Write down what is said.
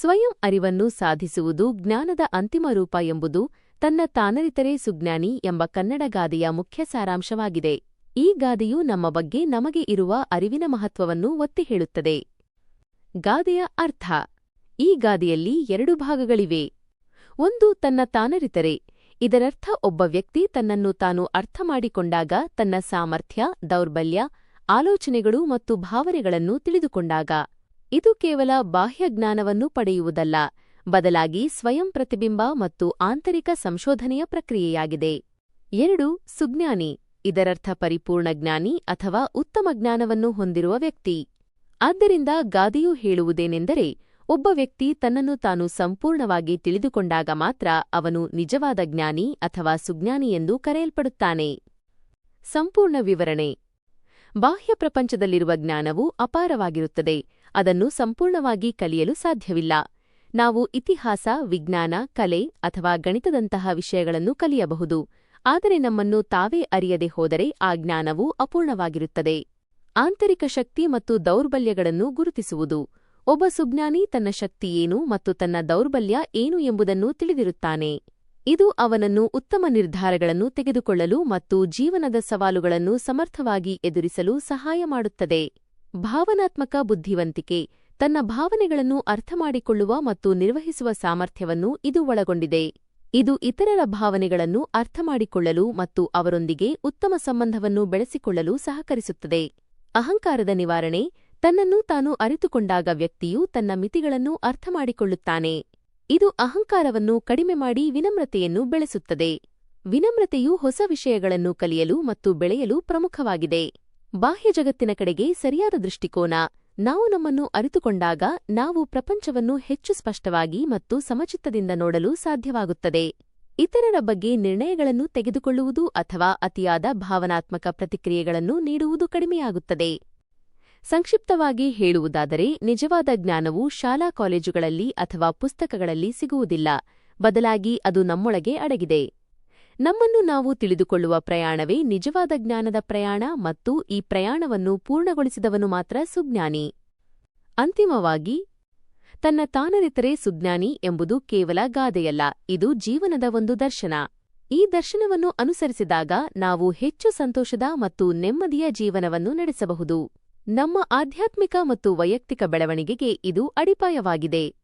ಸ್ವಯಂ ಅರಿವನ್ನು ಸಾಧಿಸುವುದು ಜ್ಞಾನದ ಅಂತಿಮ ರೂಪ ಎಂಬುದು ತನ್ನ ತಾನರಿತರೇ ಸುಜ್ಞಾನಿ ಎಂಬ ಕನ್ನಡ ಗಾದೆಯ ಮುಖ್ಯ ಸಾರಾಂಶವಾಗಿದೆ. ಈ ಗಾದೆಯು ನಮ್ಮ ಬಗ್ಗೆ ನಮಗೆ ಇರುವ ಅರಿವಿನ ಮಹತ್ವವನ್ನು ಒತ್ತಿ ಹೇಳುತ್ತದೆ. ಗಾದೆಯ ಅರ್ಥ. ಈ ಗಾದೆಯಲ್ಲಿ ಎರಡು ಭಾಗಗಳಿವೆ. ಒಂದು ತನ್ನ ತಾನರಿತರೆ, ಇದರರ್ಥ ಒಬ್ಬ ವ್ಯಕ್ತಿ ತನ್ನನ್ನು ತಾನು ಅರ್ಥ ಮಾಡಿಕೊಂಡಾಗ ತನ್ನ ಸಾಮರ್ಥ್ಯ, ದೌರ್ಬಲ್ಯ, ಆಲೋಚನೆಗಳು ಮತ್ತು ಭಾವನೆಗಳನ್ನು ತಿಳಿದುಕೊಂಡಾಗ. ಇದು ಕೇವಲ ಬಾಹ್ಯ ಜ್ಞಾನವನ್ನು ಪಡೆಯುವುದಲ್ಲ, ಬದಲಾಗಿ ಸ್ವಯಂ ಪ್ರತಿಬಿಂಬ ಮತ್ತು ಆಂತರಿಕ ಸಂಶೋಧನೆಯ ಪ್ರಕ್ರಿಯೆಯಾಗಿದೆ. ಎರಡು, ಸುಜ್ಞಾನಿ, ಇದರರ್ಥ ಪರಿಪೂರ್ಣ ಜ್ಞಾನಿ ಅಥವಾ ಉತ್ತಮ ಜ್ಞಾನವನ್ನು ಹೊಂದಿರುವ ವ್ಯಕ್ತಿ. ಆದ್ದರಿಂದ ಗಾದೆಯು ಹೇಳುವುದೇನೆಂದರೆ, ಒಬ್ಬ ವ್ಯಕ್ತಿ ತನ್ನನ್ನು ತಾನು ಸಂಪೂರ್ಣವಾಗಿ ತಿಳಿದುಕೊಂಡಾಗ ಮಾತ್ರ ಅವನು ನಿಜವಾದ ಜ್ಞಾನಿ ಅಥವಾ ಸುಜ್ಞಾನಿ ಎಂದು ಕರೆಯಲ್ಪಡುತ್ತಾನೆ. ಸಂಪೂರ್ಣ ವಿವರಣೆ. ಬಾಹ್ಯ ಪ್ರಪಂಚದಲ್ಲಿರುವ ಜ್ಞಾನವು ಅಪಾರವಾಗಿರುತ್ತದೆ. ಅದನ್ನು ಸಂಪೂರ್ಣವಾಗಿ ಕಲಿಯಲು ಸಾಧ್ಯವಿಲ್ಲ. ನಾವು ಇತಿಹಾಸ, ವಿಜ್ಞಾನ, ಕಲೆ ಅಥವಾ ಗಣಿತದಂತಹ ವಿಷಯಗಳನ್ನು ಕಲಿಯಬಹುದು. ಆದರೆ ನಮ್ಮನ್ನು ತಾವೇ ಅರಿಯದೆ ಹೋದರೆ ಆ ಜ್ಞಾನವು ಅಪೂರ್ಣವಾಗಿರುತ್ತದೆ. ಆಂತರಿಕ ಶಕ್ತಿ ಮತ್ತು ದೌರ್ಬಲ್ಯಗಳನ್ನು ಗುರುತಿಸುವುದು. ಒಬ್ಬ ಸುಜ್ಞಾನಿ ತನ್ನ ಶಕ್ತಿ ಏನು ಮತ್ತು ತನ್ನ ದೌರ್ಬಲ್ಯ ಏನು ಎಂಬುದನ್ನು ತಿಳಿದಿರುತ್ತಾನೆ. ಇದು ಅವನನ್ನು ಉತ್ತಮ ನಿರ್ಧಾರಗಳನ್ನು ತೆಗೆದುಕೊಳ್ಳಲು ಮತ್ತು ಜೀವನದ ಸವಾಲುಗಳನ್ನು ಸಮರ್ಥವಾಗಿ ಎದುರಿಸಲು ಸಹಾಯ ಮಾಡುತ್ತದೆ. ಭಾವನಾತ್ಮಕ ಬುದ್ಧಿವಂತಿಕೆ ತನ್ನ ಭಾವನೆಗಳನ್ನು ಅರ್ಥಮಾಡಿಕೊಳ್ಳುವ ಮತ್ತು ನಿರ್ವಹಿಸುವ ಸಾಮರ್ಥ್ಯವನ್ನು ಇದು ಒಳಗೊಂಡಿದೆ. ಇದು ಇತರರ ಭಾವನೆಗಳನ್ನು ಅರ್ಥಮಾಡಿಕೊಳ್ಳಲು ಮತ್ತು ಅವರೊಂದಿಗೆ ಉತ್ತಮ ಸಂಬಂಧವನ್ನು ಬೆಳೆಸಿಕೊಳ್ಳಲು ಸಹಕರಿಸುತ್ತದೆ. ಅಹಂಕಾರದ ನಿವಾರಣೆ ತನ್ನನ್ನು ತಾನು ಅರಿತುಕೊಂಡಾಗ ವ್ಯಕ್ತಿಯು ತನ್ನ ಮಿತಿಗಳನ್ನು ಅರ್ಥಮಾಡಿಕೊಳ್ಳುತ್ತಾನೆ. ಇದು ಅಹಂಕಾರವನ್ನು ಕಡಿಮೆ ಮಾಡಿ ವಿನಮ್ರತೆಯನ್ನು ಬೆಳೆಸುತ್ತದೆ. ವಿನಮ್ರತೆಯು ಹೊಸ ವಿಷಯಗಳನ್ನು ಕಲಿಯಲು ಮತ್ತು ಬೆಳೆಯಲು ಪ್ರಮುಖವಾಗಿದೆ. ಬಾಹ್ಯ ಜಗತ್ತಿನ ಕಡೆಗೆ ಸರಿಯಾದ ದೃಷ್ಟಿಕೋನ, ನಾವು ನಮ್ಮನ್ನು ಅರಿತುಕೊಂಡಾಗ ನಾವು ಪ್ರಪಂಚವನ್ನು ಹೆಚ್ಚು ಸ್ಪಷ್ಟವಾಗಿ ಮತ್ತು ಸಮಚಿತ್ತದಿಂದ ನೋಡಲು ಸಾಧ್ಯವಾಗುತ್ತದೆ. ಇತರರ ಬಗ್ಗೆ ನಿರ್ಣಯಗಳನ್ನು ತೆಗೆದುಕೊಳ್ಳುವುದು ಅಥವಾ ಅತಿಯಾದ ಭಾವನಾತ್ಮಕ ಪ್ರತಿಕ್ರಿಯೆಗಳನ್ನು ನೀಡುವುದು ಕಡಿಮೆಯಾಗುತ್ತದೆ. ಸಂಕ್ಷಿಪ್ತವಾಗಿ ಹೇಳುವುದಾದರೆ, ನಿಜವಾದ ಜ್ಞಾನವು ಶಾಲಾ ಕಾಲೇಜುಗಳಲ್ಲಿ ಅಥವಾ ಪುಸ್ತಕಗಳಲ್ಲಿ ಸಿಗುವುದಿಲ್ಲ. ಬದಲಾಗಿ ಅದು ನಮ್ಮೊಳಗೆ ಅಡಗಿದೆ. ನಮ್ಮನ್ನು ನಾವು ತಿಳಿದುಕೊಳ್ಳುವ ಪ್ರಯಾಣವೇ ನಿಜವಾದ ಜ್ಞಾನದ ಪ್ರಯಾಣ ಮತ್ತು ಈ ಪ್ರಯಾಣವನ್ನು ಪೂರ್ಣಗೊಳಿಸಿದವನು ಮಾತ್ರ ಸುಜ್ಞಾನಿ. ಅಂತಿಮವಾಗಿ, ತನ್ನ ತಾನರಿತರೆ ಸುಜ್ಞಾನಿ ಎಂಬುದು ಕೇವಲ ಗಾದೆಯಲ್ಲ, ಇದು ಜೀವನದ ಒಂದು ದರ್ಶನ. ಈ ದರ್ಶನವನ್ನು ಅನುಸರಿಸಿದಾಗ ನಾವು ಹೆಚ್ಚು ಸಂತೋಷದ ಮತ್ತು ನೆಮ್ಮದಿಯ ಜೀವನವನ್ನು ನಡೆಸಬಹುದು. ನಮ್ಮ ಆಧ್ಯಾತ್ಮಿಕ ಮತ್ತು ವೈಯಕ್ತಿಕ ಬೆಳವಣಿಗೆಗೆ ಇದು ಅಡಿಪಾಯವಾಗಿದೆ.